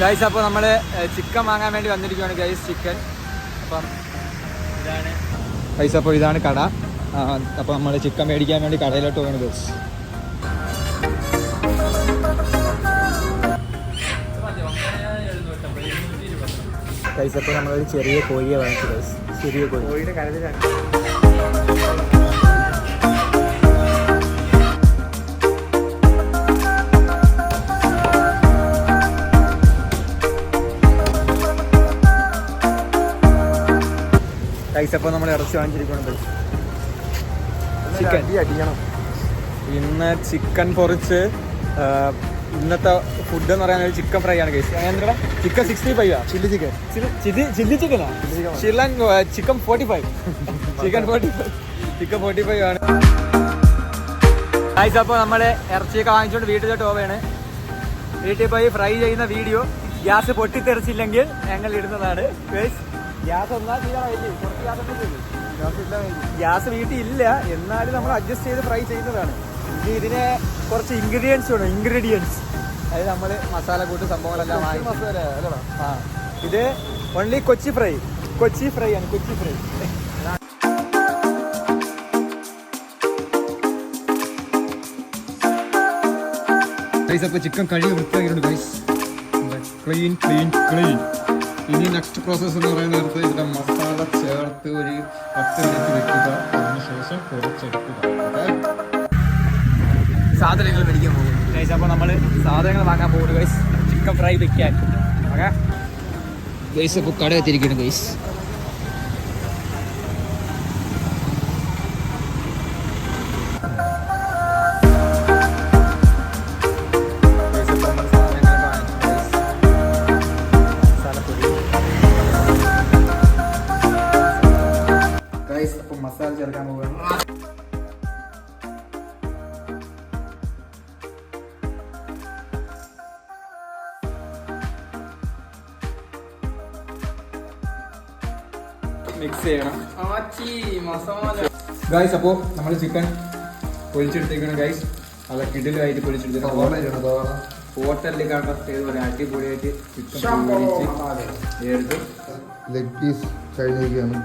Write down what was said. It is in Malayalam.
ഗൈസ് അപ്പോൾ നമ്മൾ ചിക്കൻ വാങ്ങാൻ വേണ്ടി വന്നിരിക്കുകയാണ് ഗൈസ് ചിക്കൻ അപ്പം ഇതാണ്. ഗൈസ് അപ്പോൾ ഇതാണ് കട. അപ്പോൾ നമ്മൾ ചിക്കൻ മേടിക്കാൻ വേണ്ടി കടയിലോട്ട് പോകണം ഗൈസ് ഗൈസ് അപ്പോൾ നമ്മളൊരു ചെറിയ കോഴിയെ വാങ്ങിച്ചു ഗൈസ് ചെറിയ കോഴി. കോഴിയുടെ കരളിലാണ്. ഗൈസ് അപ്പം നമ്മൾ ഇറച്ചി വാങ്ങിച്ചിരിക്കുന്നത് ചിക്കൻ അടിക്കണം ഇന്ന് ചിക്കൻ പൊറിച്ച് ഇന്നത്തെ ഫുഡ് എന്ന് പറയുന്നത് ചിക്കൻ ഫ്രൈ ആണ് കേസ് എന്താ ചിക്കൻ സിക്സ്റ്റി ഫൈവ് ആ ചില്ലി ചിക്കൻ ചില്ലി ചില്ലി ചിക്കനാ ചില്ലൻ chicken forty five chicken forty five chicken forty five ആണ്. ഗൈസ് അപ്പോൾ നമ്മൾ ഇറച്ചിയൊക്കെ വാങ്ങിച്ചുകൊണ്ട് വീട്ടിലോട്ട് പോവുകയാണ് വീട്ടിൽ പോയി ഫ്രൈ ചെയ്യുന്ന വീഡിയോ ഗ്യാസ് പൊട്ടിത്തെറിച്ചില്ലെങ്കിൽ ഞങ്ങൾ ഇടുന്നതാണ്. ഗൈസ് ഗ്യാസ് ഒന്നാ ചെയ്യാൻ ഗ്യാസ് വീട്ടിൽ ഇല്ല എന്നാലും നമ്മൾ അഡ്ജസ്റ്റ് ചെയ്ത് ഫ്രൈ ചെയ്യുന്നതാണ്. ഇനി ഇതിന് കുറച്ച് ഇൻഗ്രീഡിയൻസ് വേണം ഇൻഗ്രീഡിയൻസ് അതായത് നമ്മൾ മസാല കൂട്ട് സംഭവങ്ങളെല്ലാം വാങ്ങി മസാല ആ. ഇത് only Kochi fry Kochi fry ആണ് കൊച്ചി ഫ്രൈ ഗൈസ് അപ്പോൾ ചിക്കൻ കഴുകി വൃത്തിയാക്കിയിട്ടുണ്ട് ഗൈസ് ക്ലീൻ ക്ലീൻ ക്ലീൻ ഇനി നെക്സ്റ്റ് പ്രോസസ്സ് എന്ന് പറയുന്ന നേരത്തെ ഇതിന്റെ മസാല ചേർത്ത് ഒരു പത്ത് മിനിറ്റ് വെക്കുക. അതിനുശേഷം കുറച്ചെടുക്കുക സാധനങ്ങൾ മേടിക്കാൻ പോകും ഗൈസ് അപ്പോൾ നമ്മൾ സാധനങ്ങൾ വാങ്ങാൻ പോകുന്നു ഗൈസ് ചിക്കൻ ഫ്രൈ വെക്കാൻ. ഓക്കെ ഗൈസ് ഇപ്പോൾ കട എത്തിയിരിക്കുന്നു ഗൈസ് മസാല ചേർക്കാൻ പോകുകയാണ് മിക്സ് ചെയ്യണം ഗൈസ് അപ്പോൾ നമ്മൾ ചിക്കൻ പൊളിച്ചെടുത്തേക്കാണ് ഗൈസ് നല്ല കിടിലായിട്ട് പൊളിച്ചെടുത്തേക്കാണ് ഹോട്ടലിൽ ചെയ്ത് ഒരു അടിപൊളിയായിട്ട് ചിക്കൻ പൊളിച്ച് എടുത്ത് ലെഗ് പീസ് കഴിഞ്ഞിരിക്കുകയാണ്